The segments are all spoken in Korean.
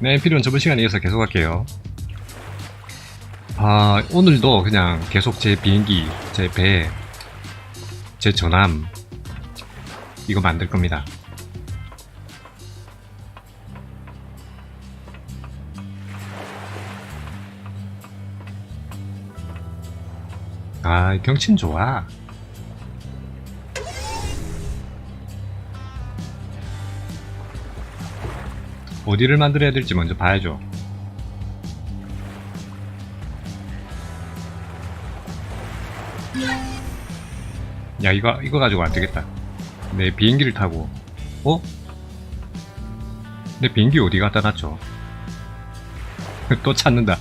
네, 필요는 저번 시간에 이어서 계속 할게요. 아, 오늘도 그냥 계속 제 비행기, 제 배, 제 전함, 이거 만들 겁니다. 아, 경친 좋아. 어디를 만들어야 될지 먼저 봐야죠. 야, 이거, 이거 가지고 안 되겠다. 내 비행기를 타고, 어? 내 비행기 어디 갖다 놨죠? 또 찾는다.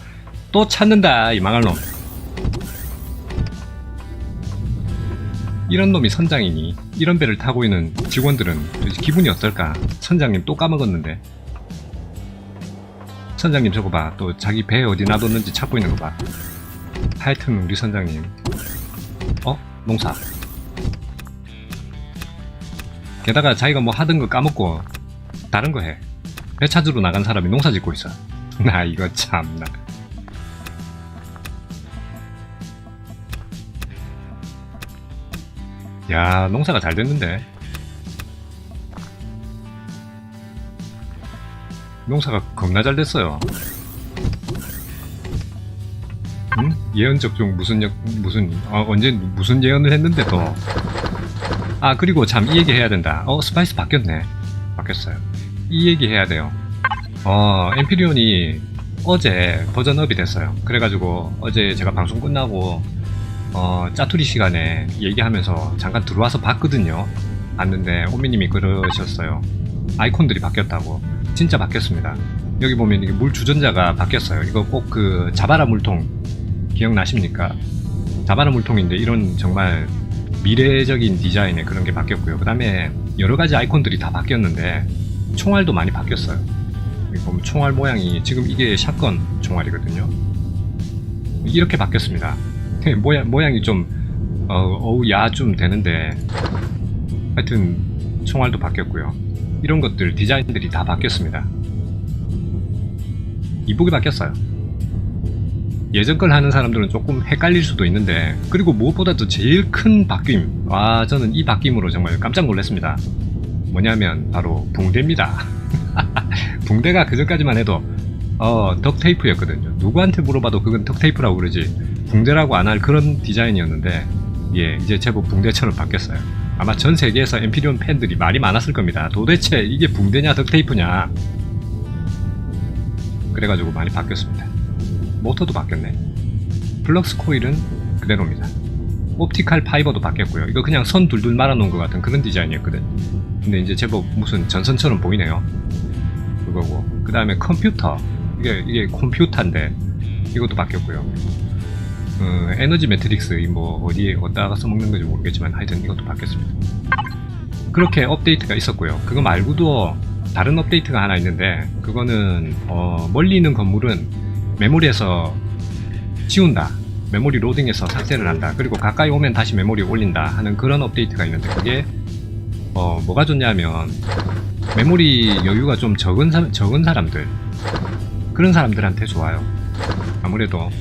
또 찾는다, 이 망할 놈. 이런 놈이 선장이니, 이런 배를 타고 있는 직원들은 기분이 어떨까? 선장님 또 까먹었는데. 선장님 저거 봐. 또 자기 배 어디 놔뒀는지 찾고 있는 거 봐. 하여튼 우리 선장님. 어? 농사. 게다가 자기가 뭐 하던 거 까먹고 다른 거 해. 배 찾으러 나간 사람이 농사 짓고 있어. 나 이거 참나. 야, 농사가 잘 됐는데. 농사가 겁나 잘 됐어요. 응? 예언 적 중 무슨 역, 무슨, 어, 언제, 무슨 예언을 했는데 또. 아, 그리고 참 이 얘기 해야 된다. 어, 스파이스 바뀌었네. 바뀌었어요. 이 얘기 해야 돼요. 어, 엠피리온이 어제 버전업이 됐어요. 그래가지고 어제 제가 방송 끝나고, 어, 짜투리 시간에 얘기하면서 잠깐 들어와서 봤거든요. 봤는데, 오미님이 그러셨어요. 아이콘들이 바뀌었다고. 진짜 바뀌었습니다. 여기 보면 이게 물 주전자가 바뀌었어요. 이거 꼭 그 자바라 물통 기억나십니까? 자바라 물통인데 이런 정말 미래적인 디자인의 그런 게 바뀌었고요. 그 다음에 여러 가지 아이콘들이 다 바뀌었는데 총알도 많이 바뀌었어요. 여기 보면 총알 모양이 지금 이게 샷건 총알이거든요. 이렇게 바뀌었습니다. 모양, 모양이 좀 어, 어우 야 좀 되는데 하여튼 총알도 바뀌었고요. 이런 것들 디자인들이 다 바뀌었습니다. 이북이 바뀌었어요. 예전 걸 하는 사람들은 조금 헷갈릴 수도 있는데 그리고 무엇보다도 제일 큰 바뀜 와 저는 이 바뀜으로 정말 깜짝 놀랐습니다. 뭐냐면 바로 붕대입니다. 붕대가 그전까지만 해도 어, 덕테이프였거든요. 누구한테 물어봐도 그건 덕테이프라고 그러지 붕대라고 안 할 그런 디자인이었는데 예 이제 제법 붕대처럼 바뀌었어요. 아마 전 세계에서 엠피리온 팬들이 말이 많았을 겁니다. 도대체 이게 붕대냐 덕테이프냐 그래가지고 많이 바뀌었습니다. 모터도 바뀌었네. 플럭스 코일은 그대로입니다. 옵티칼 파이버도 바뀌었고요. 이거 그냥 선 둘둘 말아놓은 것 같은 그런 디자인이었거든. 근데 이제 제법 무슨 전선처럼 보이네요. 그거고. 그 다음에 컴퓨터. 이게, 이게 컴퓨터인데, 이것도 바뀌었고요. 어, 에너지 매트릭스, 이 뭐, 어디에, 어디다가 써먹는 건지 모르겠지만, 하여튼 이것도 바뀌었습니다. 그렇게 업데이트가 있었고요. 그거 말고도 다른 업데이트가 하나 있는데, 그거는, 어, 멀리 있는 건물은 메모리에서 지운다. 메모리 로딩해서 삭제를 한다. 그리고 가까이 오면 다시 메모리 올린다 하는 그런 업데이트가 있는데 그게 어, 뭐가 좋냐면 메모리 여유가 좀 적은, 사, 적은 사람들 그런 사람들한테 좋아요. 아무래도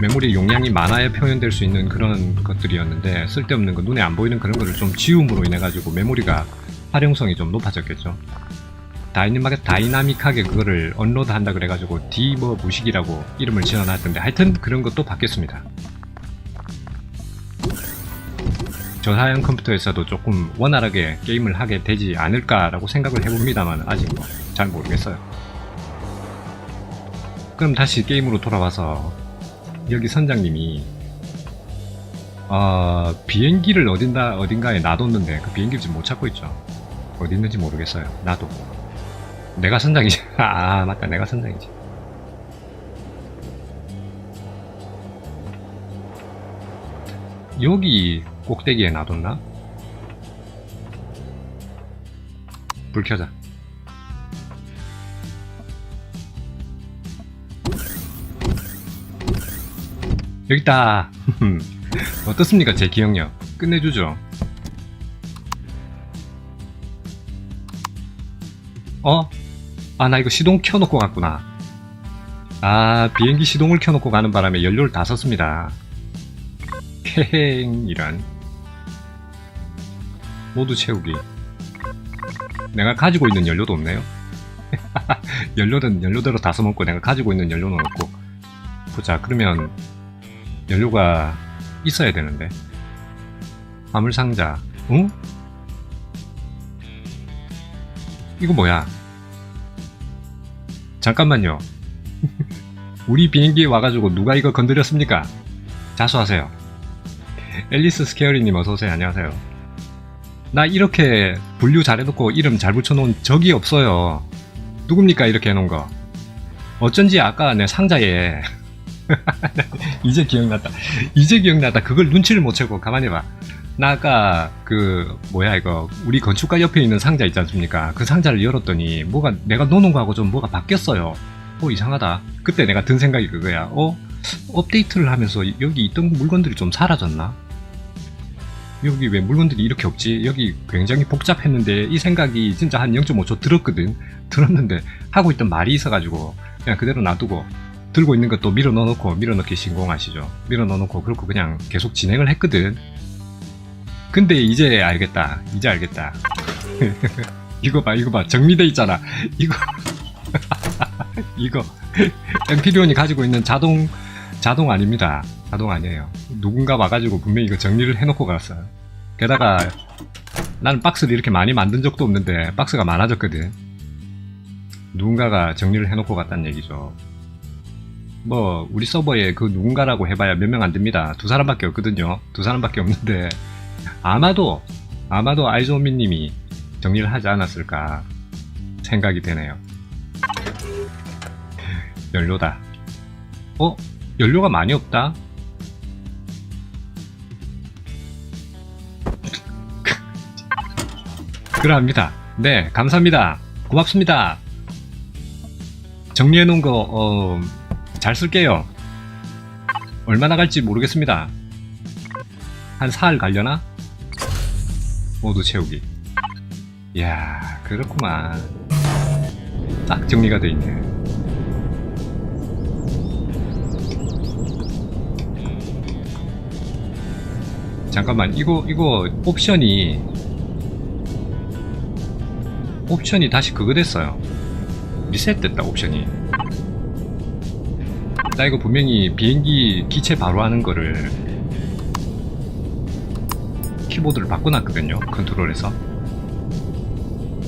메모리 용량이 많아야 표현될 수 있는 그런 것들이었는데 쓸데없는 거 눈에 안 보이는 그런 거를 좀 지움으로 인해 가지고 메모리가 활용성이 좀 높아졌겠죠. 다이나믹하게, 다이나믹하게 그거를 언로드 한다 그래 가지고 D 뭐 무식이라고 이름을 지어놨던데 하여튼 그런 것도 바뀌었습니다. 저사양 컴퓨터에서도 조금 원활하게 게임을 하게 되지 않을까라고 생각을 해봅니다만 아직 뭐 잘 모르겠어요. 그럼 다시 게임으로 돌아와서 여기 선장님이 어, 비행기를 어딘가 어딘가에 놔뒀는데 그 비행기를 지금 못 찾고 있죠. 어디 있는지 모르겠어요. 나도. 내가 선장이지. 아, 맞다. 내가 선장이지. 여기 꼭대기에 놔뒀나? 불 켜자. 여기 있다. 어떻습니까? 제 기억력. 끝내주죠. 어? 아, 나 이거 시동 켜놓고 갔구나. 아, 비행기 시동을 켜놓고 가는 바람에 연료를 다 썼습니다. 캥, 이란. 모두 채우기. 내가 가지고 있는 연료도 없네요. 연료는 연료대로 다 써먹고 내가 가지고 있는 연료는 없고. 보자, 그러면 연료가 있어야 되는데. 화물상자. 응? 이거 뭐야? 잠깐만요. 우리 비행기에 와가지고 누가 이거 건드렸습니까? 자수하세요. 앨리스 스케어리님 어서오세요. 안녕하세요. 나 이렇게 분류 잘해놓고 이름 잘 붙여놓은 적이 없어요. 누굽니까 이렇게 해놓은 거? 어쩐지 아까 내 상자에 이제 기억났다. 이제 기억났다. 그걸 눈치를 못 채고 가만히 봐. 나 아까 그 뭐야 이거 우리 건축가 옆에 있는 상자 있지 않습니까? 그 상자를 열었더니 뭐가 내가 놓는 거하고 좀 뭐가 바뀌었어요. 어 이상하다. 그때 내가 든 생각이 그거야. 어 업데이트를 하면서 여기 있던 물건들이 좀 사라졌나? 여기 왜 물건들이 이렇게 없지? 여기 굉장히 복잡했는데 이 생각이 진짜 한 0.5초 들었거든. 들었는데 하고 있던 말이 있어가지고 그냥 그대로 놔두고 들고 있는 것도 밀어 넣어놓고 밀어 넣기 신공하시죠. 밀어 넣어놓고 그렇고 그냥 계속 진행을 했거든. 근데 이제 알겠다. 이제 알겠다. 이거 봐, 이거 봐. 정리돼 있잖아. 이거. 이거. 엠피리온이 가지고 있는 자동, 자동 아닙니다. 자동 아니에요. 누군가 와가지고 분명히 이거 정리를 해놓고 갔어요. 게다가 나는 박스를 이렇게 많이 만든 적도 없는데 박스가 많아졌거든. 누군가가 정리를 해놓고 갔다는 얘기죠. 뭐 우리 서버에 그 누군가라고 해봐야 몇 명 안 됩니다. 두 사람밖에 없거든요. 두 사람밖에 없는데 아마도 아마도 아이조미님이 정리를 하지 않았을까 생각이 되네요. 연료다. 어? 연료가 많이 없다? 그러합니다. 네, 감사합니다. 고맙습니다. 정리해놓은 거, 어, 잘 쓸게요. 얼마나 갈지 모르겠습니다. 한 사흘 갈려나? 모두 채우기. 이야, 그렇구만. 딱 정리가 돼 있네. 잠깐만, 이거, 이거, 옵션이, 옵션이 다시 그거 됐어요. 리셋됐다, 옵션이. 나 이거 분명히 비행기 기체 바로 하는 거를 키보드를 바꿔놨거든요 컨트롤에서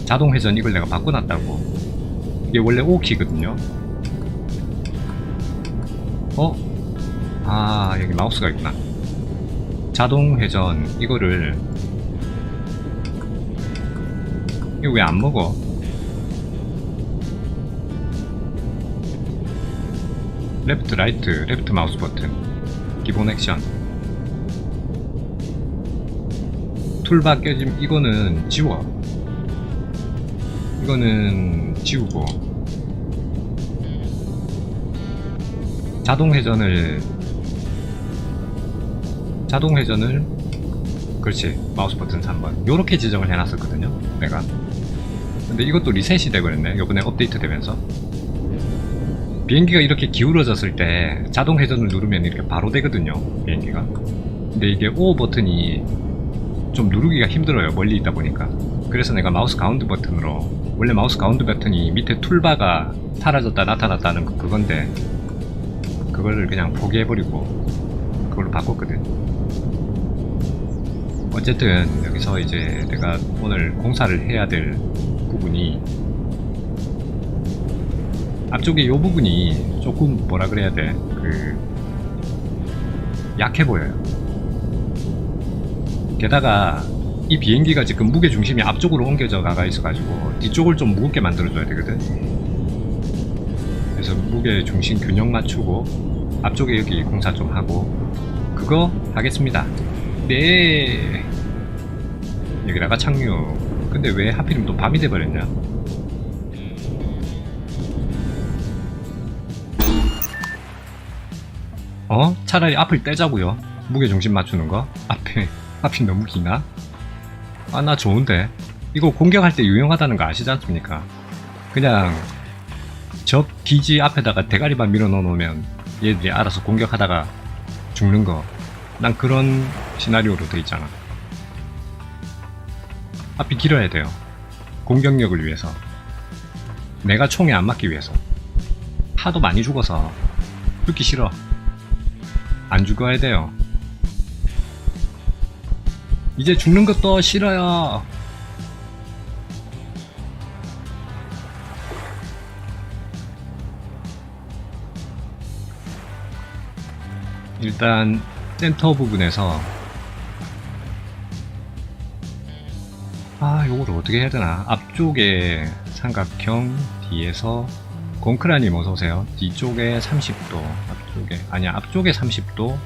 자동 회전 이걸 내가 바꿔놨다고 이게 원래 5키거든요 어? 아 여기 마우스가 있구나 자동 회전 이거를 이거 왜 안 먹어? 레프트 라이트 레프트 마우스 버튼 기본 액션. 툴바 깨짐 이거는 지워. 이거는 지우고. 자동 회전을 자동 회전을 그렇지 마우스 버튼 3번. 요렇게 지정을 해놨었거든요 내가. 근데 이것도 리셋이 돼버렸네. 요번에 업데이트 되면서 비행기가 이렇게 기울어졌을 때 자동 회전을 누르면 이렇게 바로 되거든요 비행기가. 근데 이게 O 버튼이 좀 누르기가 힘들어요 멀리 있다 보니까. 그래서 내가 마우스 가운데 버튼으로 원래 마우스 가운데 버튼이 밑에 툴바가 사라졌다 나타났다는 거 그건데 그거를 그냥 포기해버리고 그걸로 바꿨거든. 어쨌든 여기서 이제 내가 오늘 공사를 해야 될 부분이 앞쪽에 이 부분이 조금 뭐라 그래야 돼 그 약해 보여요 게다가 이 비행기가 지금 무게 중심이 앞쪽으로 옮겨져 가가 있어가지고 뒤쪽을 좀 무겁게 만들어줘야 되거든. 그래서 무게 중심 균형 맞추고 앞쪽에 여기 공사 좀 하고 그거 하겠습니다. 네. 여기다가 착륙. 근데 왜 하필이면 또 밤이 돼버렸냐? 어? 차라리 앞을 떼자고요. 무게 중심 맞추는 거. 앞에 앞이 너무 기나? 아, 나 좋은데. 이거 공격할 때 유용하다는 거 아시지 않습니까? 그냥 적 기지 앞에다가 대가리만 밀어 넣어놓으면 얘들이 알아서 공격하다가 죽는 거. 난 그런 시나리오로 돼 있잖아. 앞이 길어야 돼요. 공격력을 위해서. 내가 총에 안 맞기 위해서. 하도 많이 죽어서 죽기 싫어. 안 죽어야 돼요. 이제 죽는 것도 싫어요. 일단 센터 부분에서 아 요걸 어떻게 해야 되나 앞쪽에 삼각형 뒤에서 공크라님 어서오세요. 뒤쪽에 30도 앞쪽에 아니야 앞쪽에 30도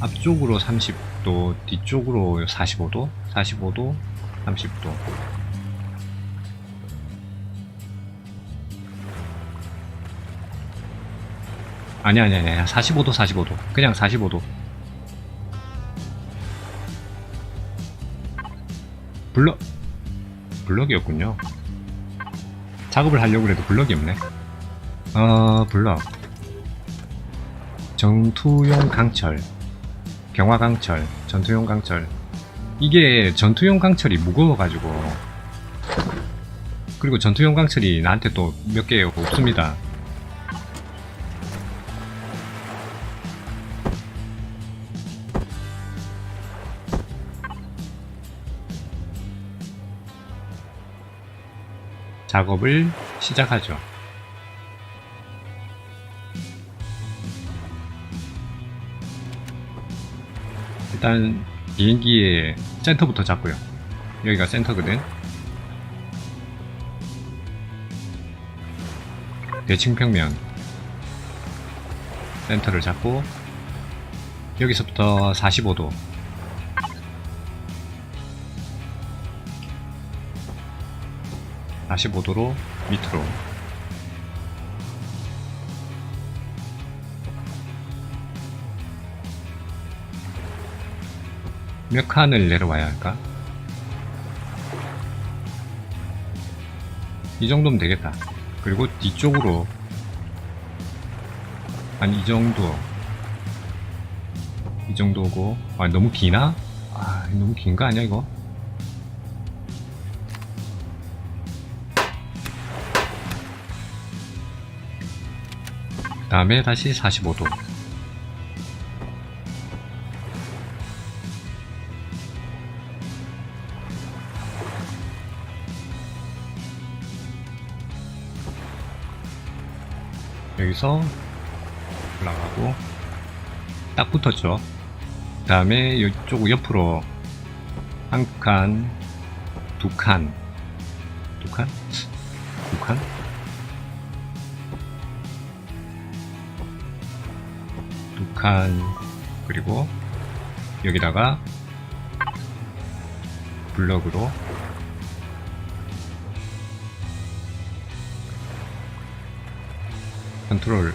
앞쪽으로 30도 뒤쪽으로 45도 45도 30도. 아니 아니 아니 45도 45도. 그냥 45도. 블럭 블럭이었군요. 작업을 하려고 해도 블럭이 없네. 어 블럭. 전투용 강철. 경화 강철. 전투용 강철. 이게 전투용 강철이 무거워가지고. 그리고 전투용 강철이 나한테 또 몇 개 없습니다 작업을 시작하죠. 일단 비행기의 센터부터 잡고요. 여기가 센터거든. 대칭평면 센터를 잡고 여기서부터 45도 45도로 밑으로 몇 칸을 내려와야 할까? 이 정도면 되겠다. 그리고 뒤쪽으로 한 이 정도 이 정도고 아 너무 기나? 아 너무 긴 거 아니야 이거? 다음에 다시 45도 여기서 올라가고 딱 붙었죠 다음에 이쪽 옆으로 한 칸, 두 칸, 두 칸? 두 칸? 두 칸, 그리고 여기다가 블럭으로 컨트롤.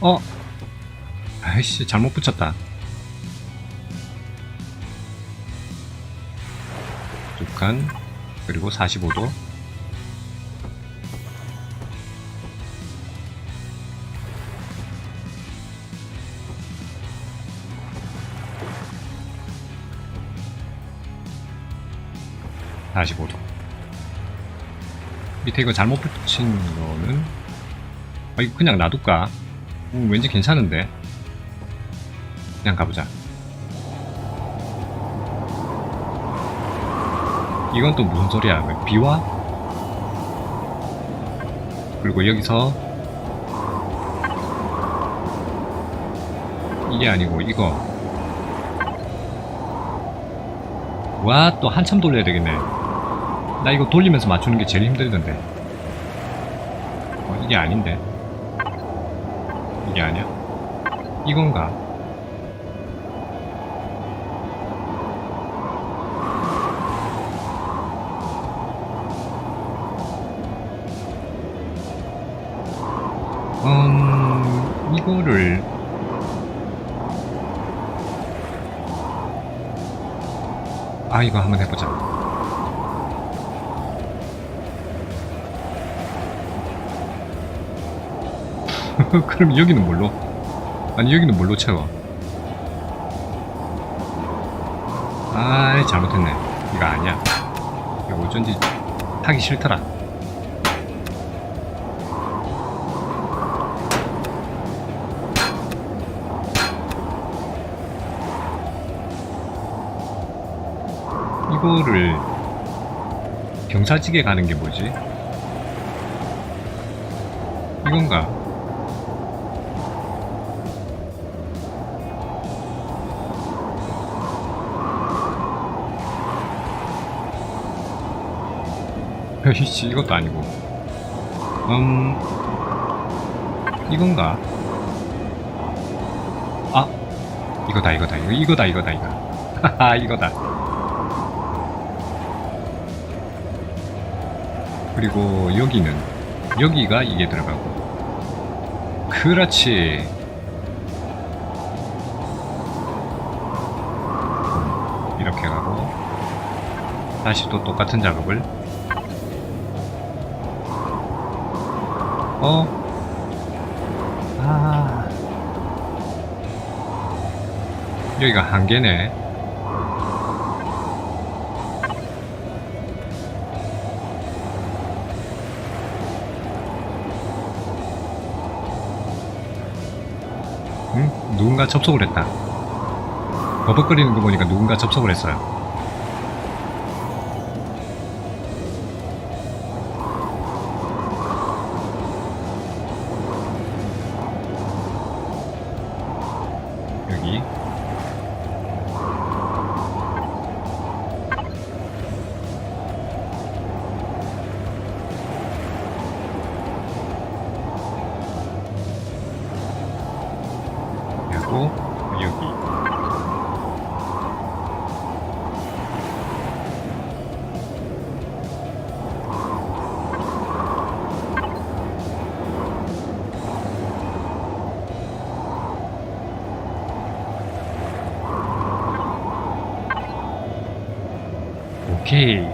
어? 아이씨 잘못 붙였다. 두 칸 그리고 45도 (45도) 밑에 이거 잘못 붙인 거는 아 이거 그냥 놔둘까? 음, 왠지 괜찮은데? 그냥 가보자. 이건 또 무슨 소리야? 왜 비와? 그리고 여기서 이게 아니고 이거. 와 또 한참 돌려야 되겠네 나 이거 돌리면서 맞추는 게 제일 힘들던데. 어, 이게 아닌데. 이게 아니야? 이건가? 음, 이거를 아 이거 한번 해보자 그럼 여기는 뭘로? 아니 여기는 뭘로 채워? 아 잘못했네 이거 아니야 이거 어쩐지 하기 싫더라 이거를 경사지게 가는 게 뭐지? 이건가? 이씨 이것도 아니고. 음 이건가? 아 이거다 이거다 이거 이거다 이거다 이거. 하하 이거다. 그리고 여기는 여기가 이게 들어가고. 그렇지. 음, 이렇게 가고. 다시 또 똑같은 작업을 어? 아. 여기가 한 개네. 응? 누군가 접속을 했다. 버벅거리는 거 보니까 누군가 접속을 했어요. 오케이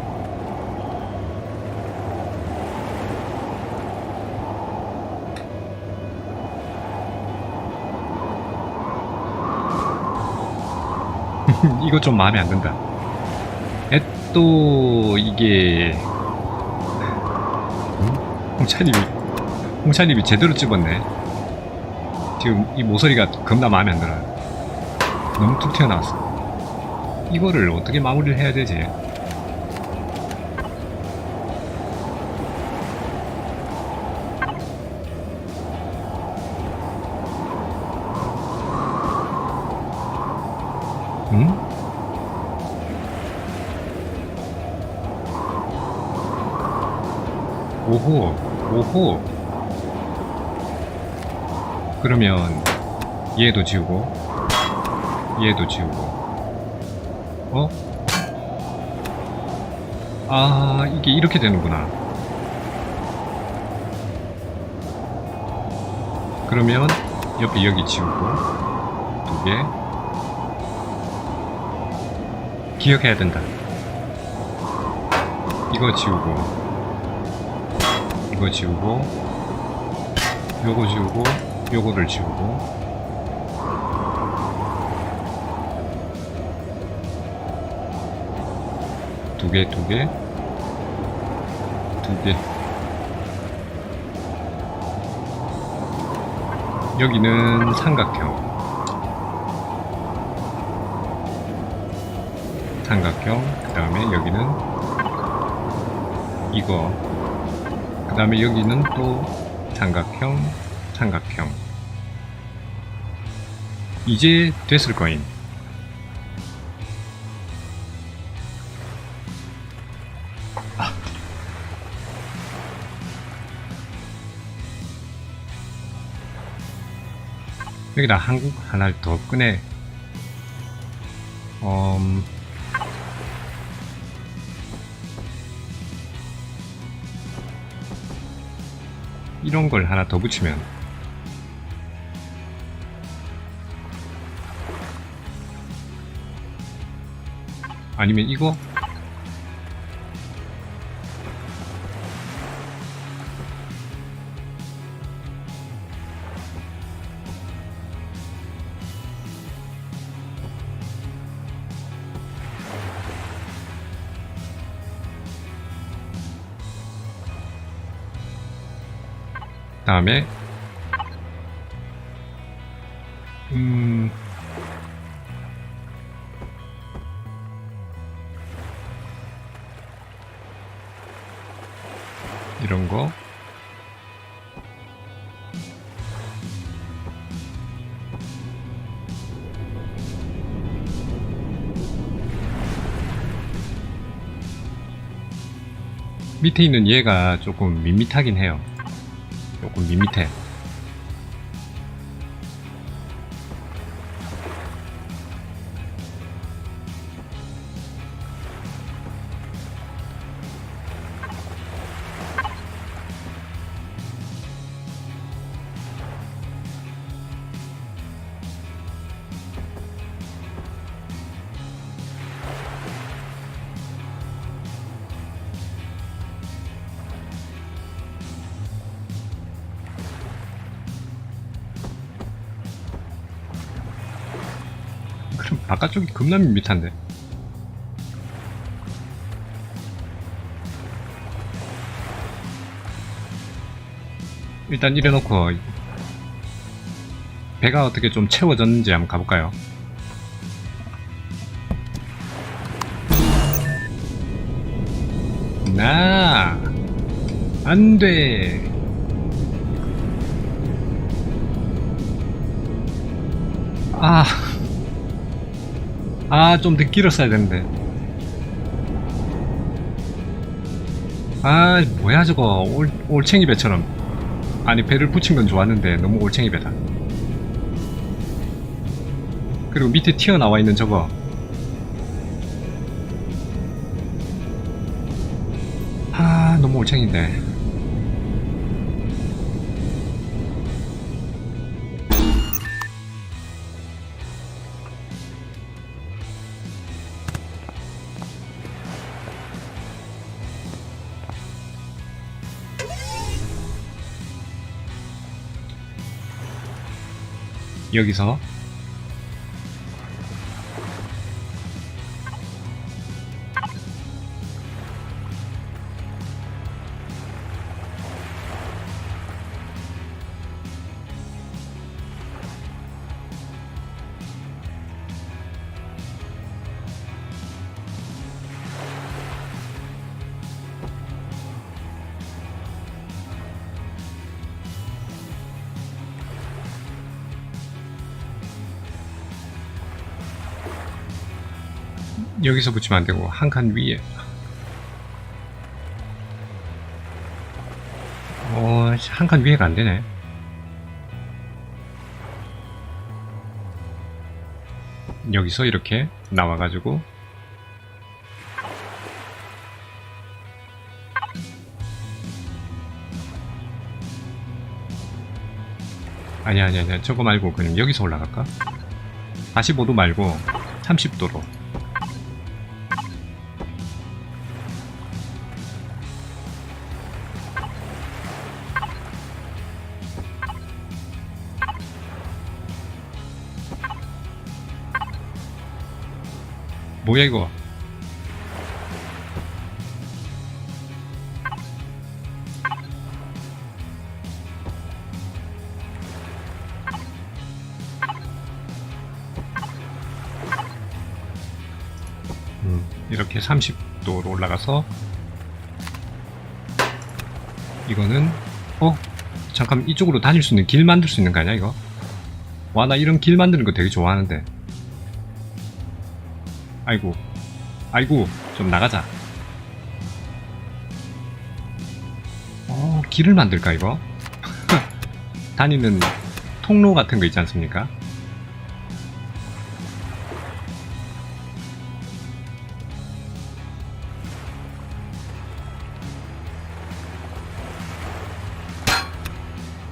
이거 좀 마음에 안 든다. 에, 또, 이게. 음? 홍차님이, 홍차님이 제대로 집었네. 지금 이 모서리가 겁나 마음에 안 들어요. 너무 툭 튀어나왔어. 이거를 어떻게 마무리를 해야 되지? 오호. 그러면 얘도 지우고, 얘도 지우고. 어? 아, 이게 이렇게 되는구나. 그러면 옆에 여기 지우고, 두 개. 기억해야 된다. 이거 지우고, 이거 지우고, 요거 지우고, 요거를 지우고, 두 개, 두 개, 두 개. 여기는 삼각형. 삼각형. 그 다음에 여기는 이거. 그 다음에 여기는 또 삼각형, 삼각형. 이제 됐을 거임. 여기다 한국 하나를 더 꺼내. 음, 이런 걸 하나 더 붙이면 아니면 이거? 다음에 음 이런 거 밑에 있는 얘가 조금 밋밋하긴 해요. 조금 밋밋해. 바깥쪽이 겁나 밋밋한데. 일단 이래놓고 배가 어떻게 좀 채워졌는지 한번 가볼까요? 나 안돼 아 아, 좀더 길었어야 되는데. 아, 뭐야, 저거. 올, 올챙이 배처럼. 아니, 배를 붙인 건 좋았는데, 너무 올챙이 배다. 그리고 밑에 튀어나와 있는 저거. 아, 너무 올챙인데. 여기서 여기서 붙이면 안 되고 한 칸 위에 어, 한 칸 위에가 안 되네. 여기서 이렇게 나와가지고 아니야 아니야 아니야 저거 말고 그냥 여기서 올라갈까? 45도 말고 30도로 뭐야 이거? 음, 이렇게 30도로 올라가서 이거는 어? 잠깐 이쪽으로 다닐 수 있는 길 만들 수 있는 거 아니야 이거? 와 나 이런 길 만드는 거 되게 좋아하는데 아이고. 아이고 좀 나가자. 어 길을 만들까 이거? 다니는 통로 같은 거 있지 않습니까?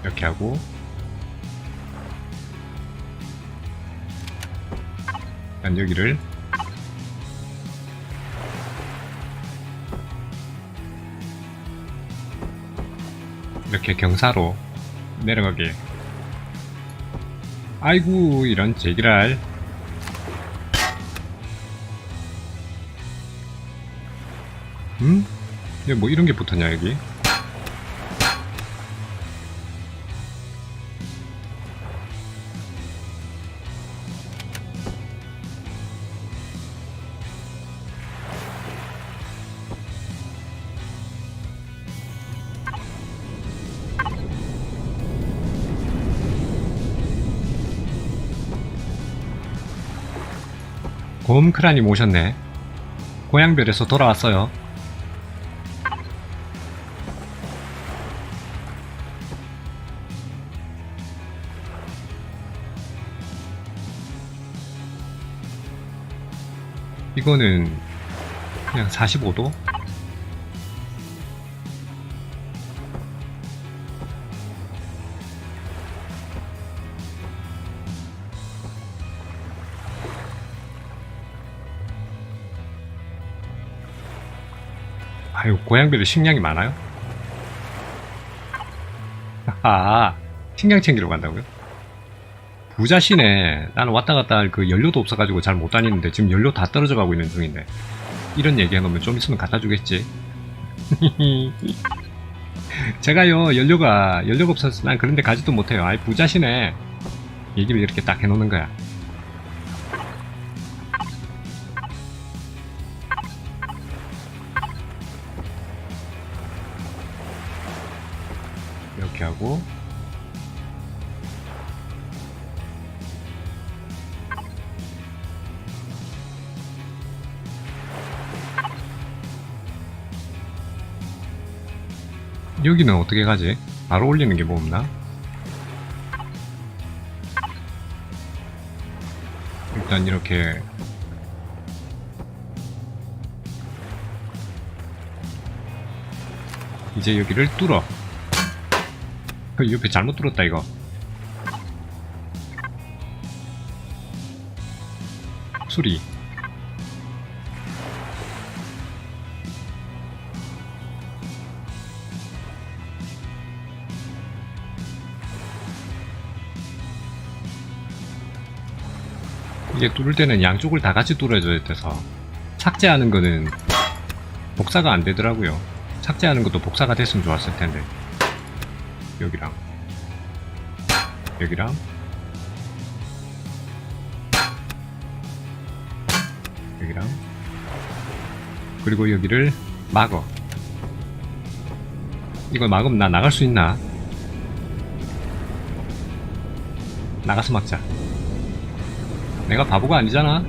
이렇게 하고. 난 여기를 이렇게 경사로 내려가게. 아이고 이런 제기랄. 음? 여기 뭐 이런 게 붙었냐 여기? 곰크라님 오셨네. 고향별에서 돌아왔어요. 이거는 그냥 45도? 고양별로 식량이 많아요? 아, 식량 챙기러 간다고요? 부자시네. 나는 왔다 갔다 할 그 연료도 없어가지고 잘 못 다니는데 지금 연료 다 떨어져 가고 있는 중인데. 이런 얘기 해놓으면 좀 있으면 갖다 주겠지. 제가요, 연료가, 연료가 없어서 난 그런데 가지도 못해요. 아이, 부자시네. 얘기를 이렇게 딱 해놓는 거야. 여기는 어떻게 가지? 바로 올리는 게 뭐 없나? 일단 이렇게 이제 여기를 뚫어 그 옆에 잘못 뚫었다 이거 수리 이게 뚫을 때는 양쪽을 다 같이 뚫어줘야 돼서 착제하는 거는 복사가 안 되더라고요. 착제하는 것도 복사가 됐으면 좋았을 텐데. 여기랑. 여기랑. 여기랑. 그리고 여기를 막어. 이걸 막으면 나 나갈 수 있나? 나가서 막자 내가 바보가 아니잖아